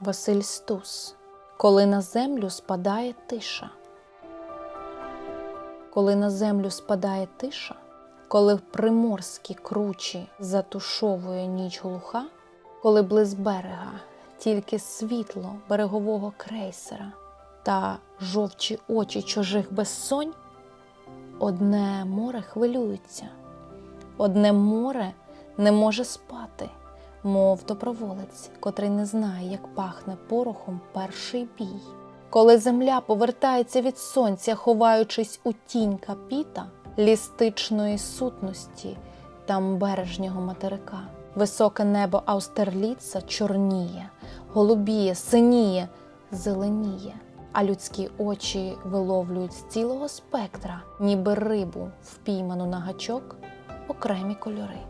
Василь Стус. Коли на землю спадає тиша. Коли на землю спадає тиша, коли в приморські кручі затушовує ніч глуха, коли близ берега тільки світло берегового крейсера та жовчі очі чужих безсонь, одне море хвилюється, одне море не може спати, мов доброволець, котрий не знає, як пахне порохом перший бій. Коли земля повертається від сонця, ховаючись у тінь капіта лістичної сутності там бережнього материка. Високе небо Аустерліца чорніє, голубіє, синіє, зеленіє, а людські очі виловлюють з цілого спектра, ніби рибу, впійману на гачок, окремі кольори.